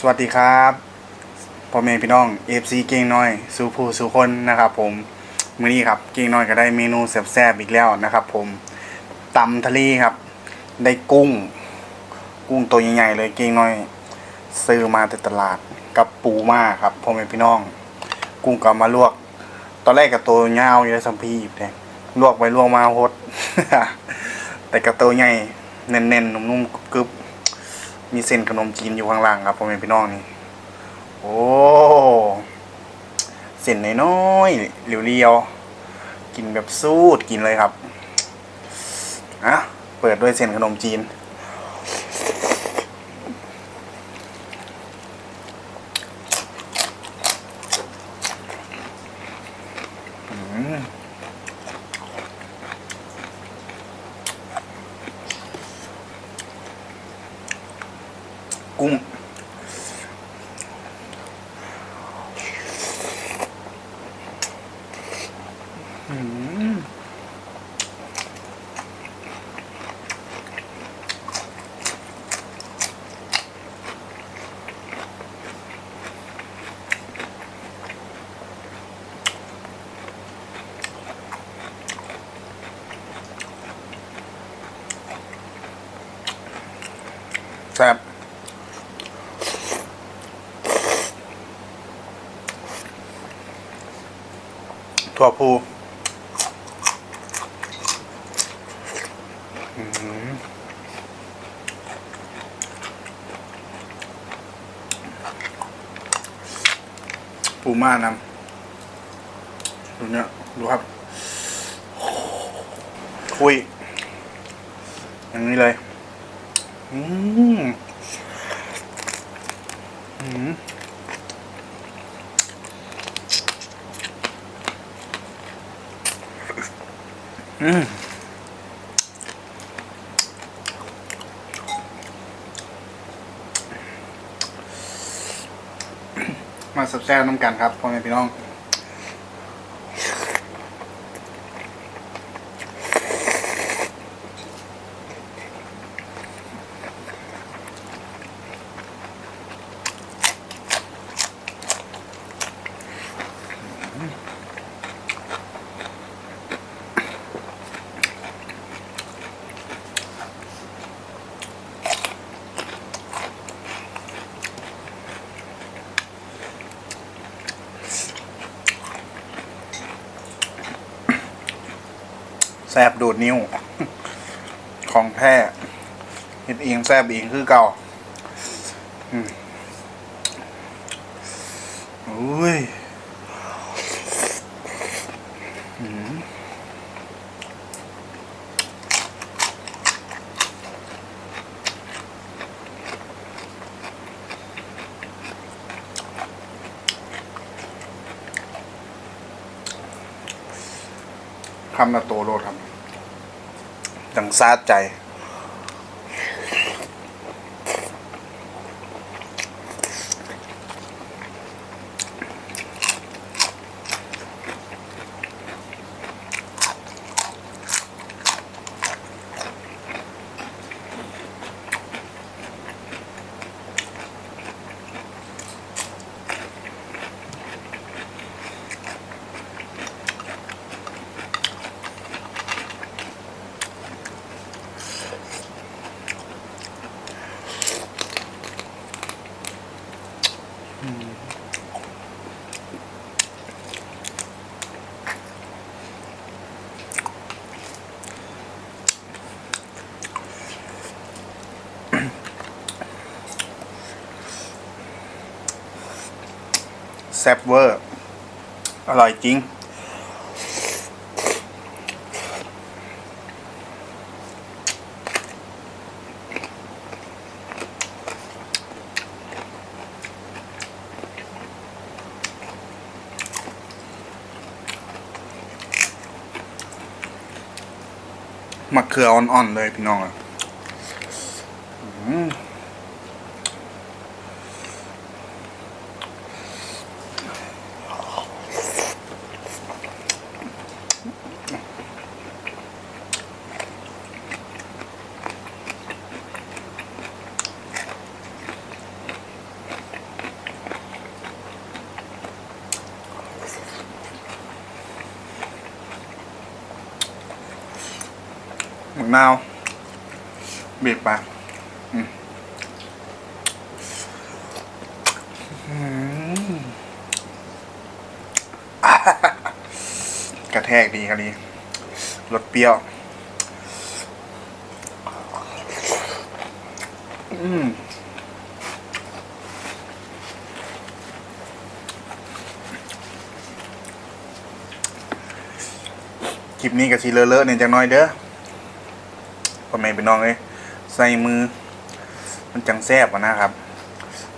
สวัสดีครับพ่อแม่พี่น้องเอฟซีเก่งน้อยสู่ผู้สู่คนนะครับ ผมมื้อนี้ครับเก่งน้อยก็ได้เมนูแซ่บๆอีกแล้วนะครับ ผมตำทะเลครับ ได้กุ้ง กุ้งตัวใหญ่ๆเลยเก่งน้อย ซื้อมาจากตลาดกับปูมาครับพ่อแม่พี่น้อง กุ้งก็มาลวก ตอนแรกกับตัวยาวอยู่ในสัมพีบเลยลวกไปลวกมาหดแต่กับตัวใหญ่แน่นๆนุ่มๆกรึบๆ มีเส้นขนมจีนอยู่ข้างล่างครับพ่อแม่พี่น้องนี่ โอ้เส้นน้อยๆเรียวๆกินแบบสูดกินเลยครับอะเปิดด้วยเส้นขนมจีน กุ้ง อืมแซ่บ ถั่วพูปูม่านำดูเนี่ยดูครับ คุย อย่างนี้เลย อืมอืม อื มาสับแซ่น้ำกันครับพ่อแม่พี่น้อง บดูดนิ้ว ของแท้เห็ดเองแซบเองคือเก่าอืมอุ้ย ทำนาโตโลดครับดังซาดใจ แซ่บเวอร์ อร่อยจริง มะเขืออ่อนๆเลยพี่น้องอะ นาวบีบไปกระแทกดีครับดีรสเปรี้ยว อืมคลิปนี้กับชีเลอะๆเนี่ยจังน้อยเด้อ พ่อแม่พี่น้องเลยใส่มือ มันจังแซ่บอะนะครับ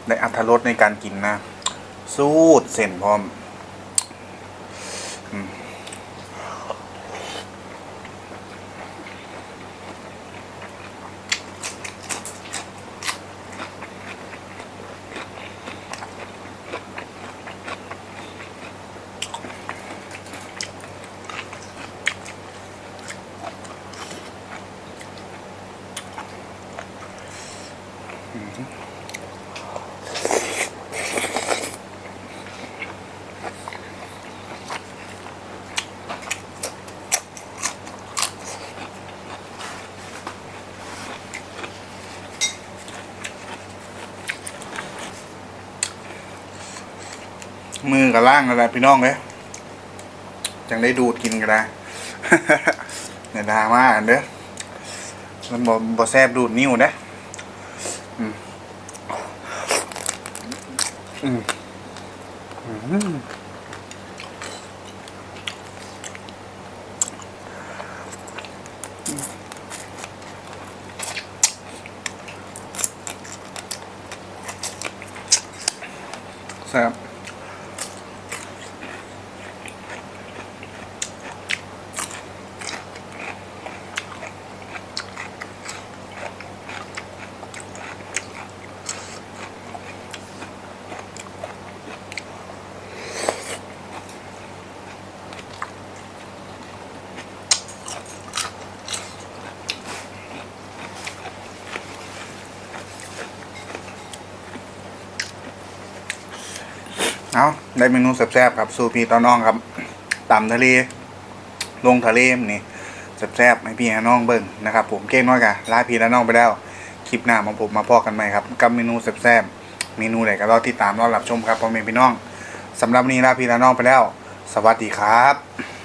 ได้อัตรสในการกินนะ สูดเส้นพร้อม มือกับล่างอะไรพี่น้องเอ้ยจังได้ดูดกินกันได้เนี่ยดราม่าอันเด้อมันบ่บ่แซบดูดนิ้วเด้ออืมอืมอืม เอาได้เมนูแซ่บๆครับสูพี่ต้อน้องครับตำทะเล ลงทะเลนี่แซ่บๆให้พี่น้องเบิ่งนะครับ ผมเก้งน้อยกะลาพี่และน้องไปแล้วคลิปหน้ามาผมมาพอกันใหม่ครับกับเมนูแซ่บๆเมนูไหนก็รอติดตามรอรับชมครับพ่อแม่พี่น้องสำหรับวันนี้ลาพี่และน้องไปแล้ว สวัสดีครับ